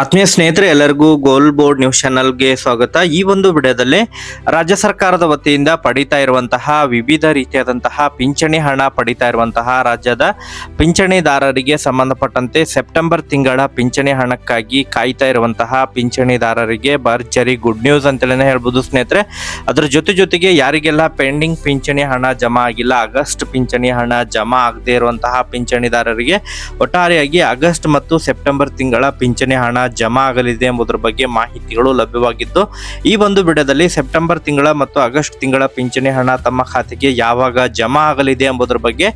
ಆತ್ಮೀಯ ಸ್ನೇಹಿತರೆ, ಎಲ್ಲರಿಗೂ ಗೋಲ್ ಬೋರ್ಡ್ ನ್ಯೂಸ್ ಚಾನಲ್ಗೆ ಸ್ವಾಗತ. ಈ ಒಂದು ವಿಡಿಯೋದಲ್ಲಿ ರಾಜ್ಯ ಸರ್ಕಾರದ ವತಿಯಿಂದ ಪಡಿತಾ ಇರುವಂತಹ ವಿವಿಧ ರೀತಿಯಾದಂತಹ ಪಿಂಚಣಿ ಹಣ ಪಡಿತಾ ಇರುವಂತಹ ರಾಜ್ಯದ ಪಿಂಚಣಿದಾರರಿಗೆ ಸಂಬಂಧಪಟ್ಟಂತೆ ಸೆಪ್ಟೆಂಬರ್ ತಿಂಗಳ ಪಿಂಚಣಿ ಹಣಕ್ಕಾಗಿ ಕಾಯ್ತಾ ಇರುವಂತಹ ಪಿಂಚಣಿದಾರರಿಗೆ ಭರ್ಜರಿ ಗುಡ್ ನ್ಯೂಸ್ ಅಂತಲೇ ಹೇಳ್ಬೋದು ಸ್ನೇಹಿತರೆ. ಅದರ ಜೊತೆ ಜೊತೆಗೆ ಯಾರಿಗೆಲ್ಲ ಪೆಂಡಿಂಗ್ ಪಿಂಚಣಿ ಹಣ ಜಮಾ ಆಗಿಲ್ಲ, ಆಗಸ್ಟ್ ಪಿಂಚಣಿ ಹಣ ಜಮಾ ಆಗದೇ ಇರುವಂತಹ ಪಿಂಚಣಿದಾರರಿಗೆ ಒಟ್ಟಾರೆಯಾಗಿ ಆಗಸ್ಟ್ ಮತ್ತು ಸೆಪ್ಟೆಂಬರ್ ತಿಂಗಳ ಪಿಂಚಣಿ ಹಣ ಜಮಾ ಆಗಲಿದೆ ಎಂಬುದರ ಬಗ್ಗೆ ಮಾಹಿತಿಗಳು ಲಭ್ಯವಾಗಿದ್ದು, ಈ ಒಂದು ವಿಡಿಯೋದಲ್ಲಿ ಸೆಪ್ಟೆಂಬರ್ ತಿಂಗಳ ಮತ್ತು ಆಗಸ್ಟ್ ತಿಂಗಳ ಪಿಂಚಣಿ ಹಣ ತಮ್ಮ ಖಾತೆಗೆ ಯಾವಾಗ ಜಮಾ ಆಗಲಿದೆ ಎಂಬುದರ ಬಗ್ಗೆ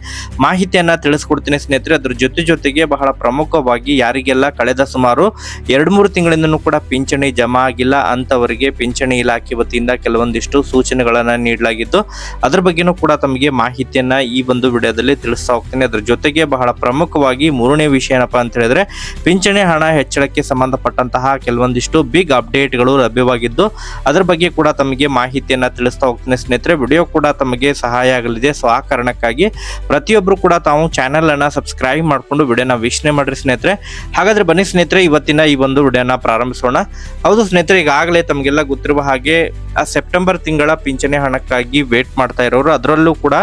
ಮಾಹಿತಿಯನ್ನ ತಿಳಿಸ್ಕೊಡ್ತೀನಿ ಸ್ನೇಹಿತರೆ. ಅದ್ರ ಜೊತೆ ಜೊತೆಗೆ ಬಹಳ ಪ್ರಮುಖವಾಗಿ ಯಾರಿಗೆಲ್ಲ ಕಳೆದ ಸುಮಾರು ಎರಡು ಮೂರು ತಿಂಗಳಿಂದನೂ ಕೂಡ ಪಿಂಚಣಿ ಜಮಾ ಆಗಿಲ್ಲ ಅಂತವರಿಗೆ ಪಿಂಚಣಿ ಇಲಾಖೆ ವತಿಯಿಂದ ಕೆಲವೊಂದಿಷ್ಟು ಸೂಚನೆಗಳನ್ನ ನೀಡಲಾಗಿದ್ದು, ಅದ್ರ ಬಗ್ಗೆನೂ ಕೂಡ ತಮಗೆ ಮಾಹಿತಿಯನ್ನ ಈ ಒಂದು ವಿಡಿಯೋದಲ್ಲಿ ತಿಳಿಸ್ತಾ ಹೋಗ್ತೀನಿ. ಅದ್ರ ಜೊತೆಗೆ ಬಹಳ ಪ್ರಮುಖವಾಗಿ ಮೂರನೇ ವಿಷಯ ಏನಪ್ಪಾ ಅಂತ ಹೇಳಿದ್ರೆ, ಪಿಂಚಣಿ ಹಣ ಹೆಚ್ಚಳಕ್ಕೆ ಸಂಬಂಧಪಟ್ಟಂತಹ ಕೆಲವೊಂದಿಷ್ಟು ಬಿಗ್ ಅಪ್ಡೇಟ್ಗಳು ಲಭ್ಯವಾಗಿದ್ದು, ಅದರ ಬಗ್ಗೆ ಕೂಡ ತಮಗೆ ಮಾಹಿತಿಯನ್ನು ತಿಳಿಸ್ತಾ ಹೋಗ್ತೀನಿ ಸ್ನೇಹಿತರೆ. ವಿಡಿಯೋ ಕೂಡ ತಮಗೆ ಸಹಾಯ ಆಗಲಿದೆ. ಸೊ ಆ ಕಾರಣಕ್ಕಾಗಿ ಪ್ರತಿಯೊಬ್ಬರು ಕೂಡ ತಾವು ಚಾನೆಲ್ ಅನ್ನ ಸಬ್ಸ್ಕ್ರೈಬ್ ಮಾಡಿಕೊಂಡು ವಿಡಿಯೋನ ವೀಕ್ಷಣೆ ಮಾಡ್ರಿ ಸ್ನೇಹಿತರೆ. ಹಾಗಾದ್ರೆ ಬನ್ನಿ ಸ್ನೇಹಿತರೆ, ಇವತ್ತಿನ ಈ ಒಂದು ವಿಡಿಯೋನ ಪ್ರಾರಂಭಿಸೋಣ. ಹೌದು ಸ್ನೇಹಿತರೆ, ಈಗಾಗಲೇ ತಮಗೆಲ್ಲ ಗೊತ್ತಿರುವ ಹಾಗೆ, ಆ ಸೆಪ್ಟೆಂಬರ್ ತಿಂಗಳ ಪಿಂಚಣಿ ಹಣಕ್ಕಾಗಿ ವೇಟ್ ಮಾಡ್ತಾ ಇರೋರು. ಅದರಲ್ಲೂ ಕೂಡ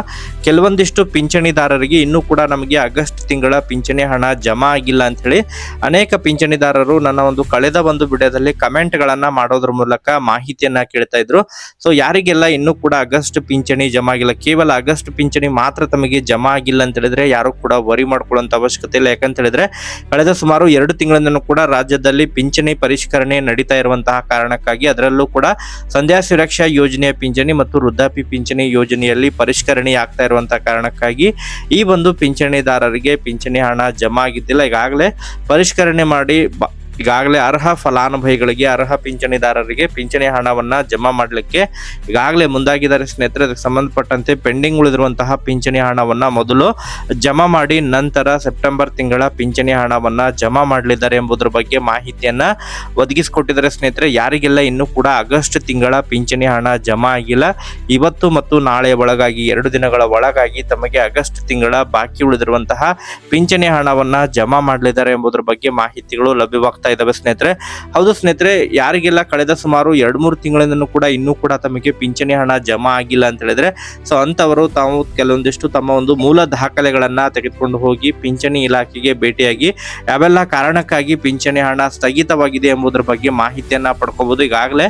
ಕೆಲವೊಂದಿಷ್ಟು ಪಿಂಚಣಿದಾರರಿಗೆ ಇನ್ನೂ ಕೂಡ ನಮಗೆ ಆಗಸ್ಟ್ ತಿಂಗಳ ಪಿಂಚಣಿ ಹಣ ಜಮಾ ಆಗಿಲ್ಲ ಅಂತ ಹೇಳಿ ಅನೇಕ ಪಿಂಚಣಿದಾರರು ನನ್ನ ಒಂದು ಕಳೆದ ಒಂದು ವಿಡಿಯೋದಲ್ಲಿ ಕಮೆಂಟ್ ಗಳನ್ನ ಮಾಡೋದ್ರ ಮೂಲಕ ಮಾಹಿತಿಯನ್ನ ಕೇಳ್ತಾ ಇದ್ರು. ಸೊ ಯಾರಿಗೆಲ್ಲ ಇನ್ನೂ ಕೂಡ ಆಗಸ್ಟ್ ಪಿಂಚಣಿ ಜಮಾ ಆಗಿಲ್ಲ, ಕೇವಲ ಆಗಸ್ಟ್ ಪಿಂಚಣಿ ಮಾತ್ರ ತಮಗೆ ಜಮಾ ಆಗಿಲ್ಲ ಅಂತ ಹೇಳಿದ್ರೆ ಯಾರು ಕೂಡ ವರಿ ಮಾಡ್ಕೊಳ್ಳುವಂತ ಅವಶ್ಯಕತೆ ಇಲ್ಲ. ಯಾಕಂತ ಹೇಳಿದ್ರೆ ಕಳೆದ ಸುಮಾರು ಎರಡು ತಿಂಗಳಿಂದನೂ ಕೂಡ ರಾಜ್ಯದಲ್ಲಿ ಪಿಂಚಣಿ ಪರಿಷ್ಕರಣೆ ನಡೀತಾ ಇರುವಂತಹ ಕಾರಣಕ್ಕಾಗಿ ಅದರಲ್ಲೂ ಕೂಡ ಸಂಧ್ಯಾ ಸುರಕ್ಷಾ ಯೋಜನೆಯ ಪಿಂಚಣಿ ಮತ್ತು ವೃದ್ಧಾಪಿ ಪಿಂಚಣಿ ಯೋಜನೆಯಲ್ಲಿ ಪರಿಷ್ಕರಣೆ ಆಗ್ತಾ ಇರುವಂತಹ ಕಾರಣಕ್ಕಾಗಿ ಈ ಒಂದು ಪಿಂಚಣಿದಾರರಿಗೆ ಪಿಂಚಣಿ ಹಣ ಜಮಾ ಆಗಿದ್ದಿಲ್ಲ. ಈಗಾಗಲೇ ಪರಿಷ್ಕರಣೆ ಮಾಡಿ ಈಗಾಗಲೇ ಅರ್ಹ ಫಲಾನುಭವಿಗಳಿಗೆ, ಅರ್ಹ ಪಿಂಚಣಿದಾರರಿಗೆ ಪಿಂಚಣಿ ಹಣವನ್ನು ಜಮಾ ಮಾಡಲಿಕ್ಕೆ ಈಗಾಗಲೇ ಮುಂದಾಗಿದ್ದಾರೆ ಸ್ನೇಹಿತರೆ. ಅದಕ್ಕೆ ಸಂಬಂಧಪಟ್ಟಂತೆ ಪೆಂಡಿಂಗ್ ಉಳಿದಿರುವಂತಹ ಪಿಂಚಣಿ ಹಣವನ್ನು ಮೊದಲು ಜಮಾ ಮಾಡಿ ನಂತರ ಸೆಪ್ಟೆಂಬರ್ ತಿಂಗಳ ಪಿಂಚಣಿ ಹಣವನ್ನು ಜಮಾ ಮಾಡಲಿದ್ದಾರೆ ಎಂಬುದರ ಬಗ್ಗೆ ಮಾಹಿತಿಯನ್ನು ಒದಗಿಸಿಕೊಟ್ಟಿದ್ದಾರೆ ಸ್ನೇಹಿತರೆ. ಯಾರಿಗೆಲ್ಲ ಇನ್ನೂ ಕೂಡ ಆಗಸ್ಟ್ ತಿಂಗಳ ಪಿಂಚಣಿ ಹಣ ಜಮಾ ಆಗಿಲ್ಲ, ಇವತ್ತು ಮತ್ತು ನಾಳೆಯ ಒಳಗಾಗಿ, ಎರಡು ದಿನಗಳ ಒಳಗಾಗಿ ತಮಗೆ ಆಗಸ್ಟ್ ತಿಂಗಳ ಬಾಕಿ ಉಳಿದಿರುವಂತಹ ಪಿಂಚಣಿ ಹಣವನ್ನು ಜಮಾ ಮಾಡಲಿದ್ದಾರೆ ಎಂಬುದರ ಬಗ್ಗೆ ಮಾಹಿತಿಗಳು ಇದ್ದಾವೆ ಸ್ನೇಹಿತರೆ. ಹೌದು ಸ್ನೇಹಿತರೆ, ಯಾರಿಗೆಲ್ಲ ಕಳೆದ ಸುಮಾರು ಎರಡು ಮೂರು ತಿಂಗಳಿಂದನೂ ಕೂಡ ಇನ್ನೂ ಕೂಡ ತಮಗೆ ಪಿಂಚಣಿ ಹಣ ಜಮಾ ಆಗಿಲ್ಲ ಅಂತ ಹೇಳಿದ್ರೆ, ಸೊ ಅಂತವರು ತಾವು ಕೆಲವೊಂದಿಷ್ಟು ತಮ್ಮ ಒಂದು ಮೂಲ ದಾಖಲೆಗಳನ್ನ ತೆಗೆದುಕೊಂಡು ಹೋಗಿ ಪಿಂಚಣಿ ಇಲಾಖೆಗೆ ಭೇಟಿಯಾಗಿ, ಯಾವೆಲ್ಲ ಕಾರಣಕ್ಕಾಗಿ ಪಿಂಚಣಿ ಹಣ ಸ್ಥಗಿತವಾಗಿದೆ ಎಂಬುದರ ಬಗ್ಗೆ ಮಾಹಿತಿಯನ್ನ ಪಡ್ಕೋಬಹುದು ಈಗಾಗಲೇ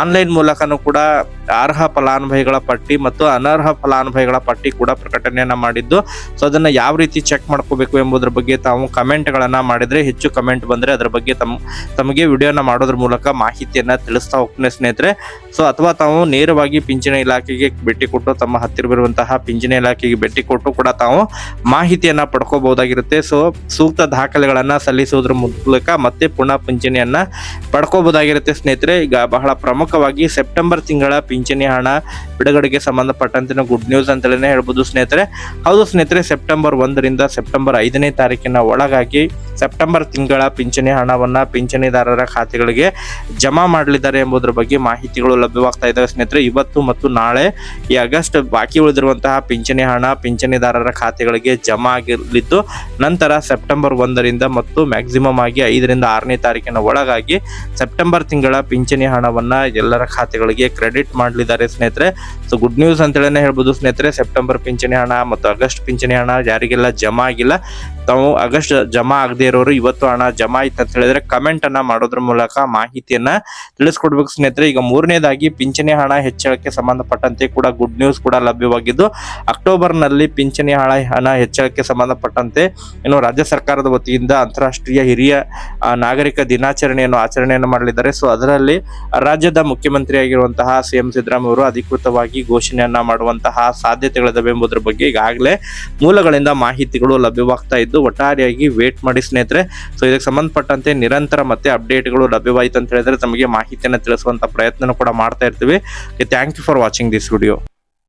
ಆನ್ಲೈನ್ ಮೂಲಕನೂ ಕೂಡ ಅರ್ಹ ಫಲಾನುಭವಿಗಳ ಪಟ್ಟಿ ಮತ್ತು ಅನರ್ಹ ಫಲಾನುಭವಿಗಳ ಪಟ್ಟಿ ಕೂಡ ಪ್ರಕಟಣೆಯನ್ನ ಮಾಡಿದ್ದು. ಸೊ ಅದನ್ನ ಯಾವ ರೀತಿ ಚೆಕ್ ಮಾಡ್ಕೋಬೇಕು ಎಂಬುದರ ಬಗ್ಗೆ ತಾವು ಕಮೆಂಟ್ಗಳನ್ನು ಮಾಡಿದರೆ ಹೆಚ್ಚು ಕಮೆಂಟ್ ಬಂದ್ರೆ ಅದರ ಬಗ್ಗೆ ತಮ್ಮ ತಮಗೆ ವಿಡಿಯೋನ ಮಾಡೋದ್ರ ಮೂಲಕ ಮಾಹಿತಿಯನ್ನ ತಿಳಿಸ್ತಾ ಹೋಗ್ತೇನೆ ಸ್ನೇಹಿತರೆ. ಸೊ ಅಥವಾ ತಾವು ನೇರವಾಗಿ ಪಿಂಚಣಿ ಇಲಾಖೆಗೆ ಭೇಟಿ ಕೊಟ್ಟು ತಮ್ಮ ಹತ್ತಿರವಿರುವಂತಹ ಪಿಂಚಣಿ ಇಲಾಖೆಗೆ ಭೇಟಿ ಕೊಟ್ಟು ಕೂಡ ತಾವು ಮಾಹಿತಿಯನ್ನ ಪಡ್ಕೋಬಹುದಾಗಿರುತ್ತೆ. ಸೊ ಸೂಕ್ತ ದಾಖಲೆಗಳನ್ನು ಸಲ್ಲಿಸುವುದರ ಮೂಲಕ ಮತ್ತೆ ಪುನಃ ಪಿಂಚಣಿಯನ್ನು ಪಡ್ಕೋಬಹುದಾಗಿರುತ್ತೆ ಸ್ನೇಹಿತರೆ. ಈಗ ಬಹಳ ಪ್ರಮುಖವಾಗಿ ಸೆಪ್ಟೆಂಬರ್ ತಿಂಗಳ ಪಿಂಚಣಿ ಹಣ, ಬಿಡುಗಡೆಗೆ ಸಂಬಂಧಪಟ್ಟಂತೆ ಗುಡ್ ನ್ಯೂಸ್ ಅಂತಲೇ ಹೇಳ್ಬೋದು ಸ್ನೇಹಿತರೆ. ಹೌದು ಸ್ನೇಹಿತರೆ ಸೆಪ್ಟೆಂಬರ್ ಒಂದರಿಂದ ಸೆಪ್ಟೆಂಬರ್ ಐದನೇ ತಾರೀಕಿನ ಒಳಗಾಗಿ ಸೆಪ್ಟೆಂಬರ್ ತಿಂಗಳ ಪಿಂಚಣಿ ಹಣವನ್ನ ಪಿಂಚಣಿದಾರರ ಖಾತೆಗಳಿಗೆ ಜಮಾ ಮಾಡಲಿದ್ದಾರೆ ಎಂಬುದರ ಬಗ್ಗೆ ಮಾಹಿತಿಗಳು ಲಭ್ಯವಾಗ್ತಾ ಇದ್ದಾವೆ. ಸ್ನೇಹಿತರೆ, ಇವತ್ತು ಮತ್ತು ನಾಳೆ ಈ ಆಗಸ್ಟ್ ಬಾಕಿ ಉಳಿದಿರುವಂತಹ ಪಿಂಚಣಿ ಹಣ ಪಿಂಚಣಿದಾರರ ಖಾತೆಗಳಿಗೆ ಜಮಾ ಆಗಿರಲಿದ್ದು, ನಂತರ ಸೆಪ್ಟೆಂಬರ್ ಒಂದರಿಂದ ಮತ್ತು ಮ್ಯಾಕ್ಸಿಮಮ್ ಆಗಿ ಐದರಿಂದ ಆರನೇ ತಾರೀಕಿನ ಒಳಗಾಗಿ ಸೆಪ್ಟೆಂಬರ್ ತಿಂಗಳ ಪಿಂಚಣಿ ಹಣವನ್ನ ಎಲ್ಲರ ಖಾತೆಗಳಿಗೆ ಕ್ರೆಡಿಟ್ ಮಾಡಲಿದ್ದಾರೆ ಸ್ನೇಹಿತರೆ. ಸೊ ಗುಡ್ ನ್ಯೂಸ್ ಅಂತೇಳಿ ಹೇಳ್ಬೋದು ಸ್ನೇಹಿತರೆ. ಸೆಪ್ಟೆಂಬರ್ ಪಿಂಚಣಿ ಹಣ ಮತ್ತು ಆಗಸ್ಟ್ ಪಿಂಚಣಿ ಹಣ ಯಾರಿಗೆಲ್ಲ ಜಮಾ ಆಗಿಲ್ಲ, ತಾವು ಆಗಸ್ಟ್ ಜಮಾ ಆಗದೆ ಇರೋರು ಇವತ್ತು ಹಣ ಜಮಾ ಆಯ್ತು ಅಂತ ಹೇಳಿದ್ರೆ ಕಮೆಂಟ್ ಅನ್ನ ಮಾಡೋದ್ರ ಮೂಲಕ ಮಾಹಿತಿಯನ್ನ ತಿಳಿಸ್ಕೊಡ್ಬೇಕು ಸ್ನೇಹಿತರೆ. ಈಗ ಮೂರನೇದಾಗಿ ಪಿಂಚಣಿ ಹಣ ಹೆಚ್ಚಳಕ್ಕೆ ಸಂಬಂಧಪಟ್ಟಂತೆ ಕೂಡ ಗುಡ್ ನ್ಯೂಸ್ ಕೂಡ ಲಭ್ಯವಾಗಿದ್ದು ಅಕ್ಟೋಬರ್ನಲ್ಲಿ ಪಿಂಚಣಿ ಹಣ ಹಣ ಹೆಚ್ಚಳಕ್ಕೆ ಸಂಬಂಧಪಟ್ಟಂತೆ ಏನು ರಾಜ್ಯ ಸರ್ಕಾರದ ವತಿಯಿಂದ ಅಂತಾರಾಷ್ಟ್ರೀಯ ಹಿರಿಯ ನಾಗರಿಕ ದಿನಾಚರಣೆಯನ್ನು ಆಚರಣೆಯನ್ನು ಮಾಡಲಿದ್ದಾರೆ. ಸೊ ಅದರಲ್ಲಿ ರಾಜ್ಯದ ಮುಖ್ಯಮಂತ್ರಿಯಾಗಿರುವಂತಹ ಸಿ ಎಂ ಸಿದ್ದರಾಮಯ್ಯ ಅಧಿಕೃತವಾಗಿ ಘೋಷಣೆಯನ್ನ ಮಾಡುವಂತಹ ಸಾಧ್ಯತೆಗಳಿದಾವೆ ಎಂಬುದರ ಬಗ್ಗೆ ಈಗಾಗಲೇ ಮೂಲಗಳಿಂದ ಮಾಹಿತಿಗಳು ಲಭ್ಯವಾಗ್ತಾ ಇದ್ದು, ಒಟ್ಟಾರೆಯಾಗಿ ವೇಟ್ ಮಾಡಿ ಸ್ನೇಹಿತರೆ ಸೊ ಇದಕ್ಕೆ ಸಂಬಂಧಪಟ್ಟಂತೆ ನಿರಂತರ ಮತ್ತೆ ಅಪ್ಡೇಟ್ಗಳು ಲಭ್ಯವಾಯಿತು ಅಂತ ಹೇಳಿದ್ರೆ ತಮಗೆ ಮಾಹಿತಿಯನ್ನು ತಿಳಿಸುವಂತ ಪ್ರಯತ್ನ ಕೂಡ ಮಾಡ್ತಾ ಇರ್ತೀವಿ. Thank you for watching this video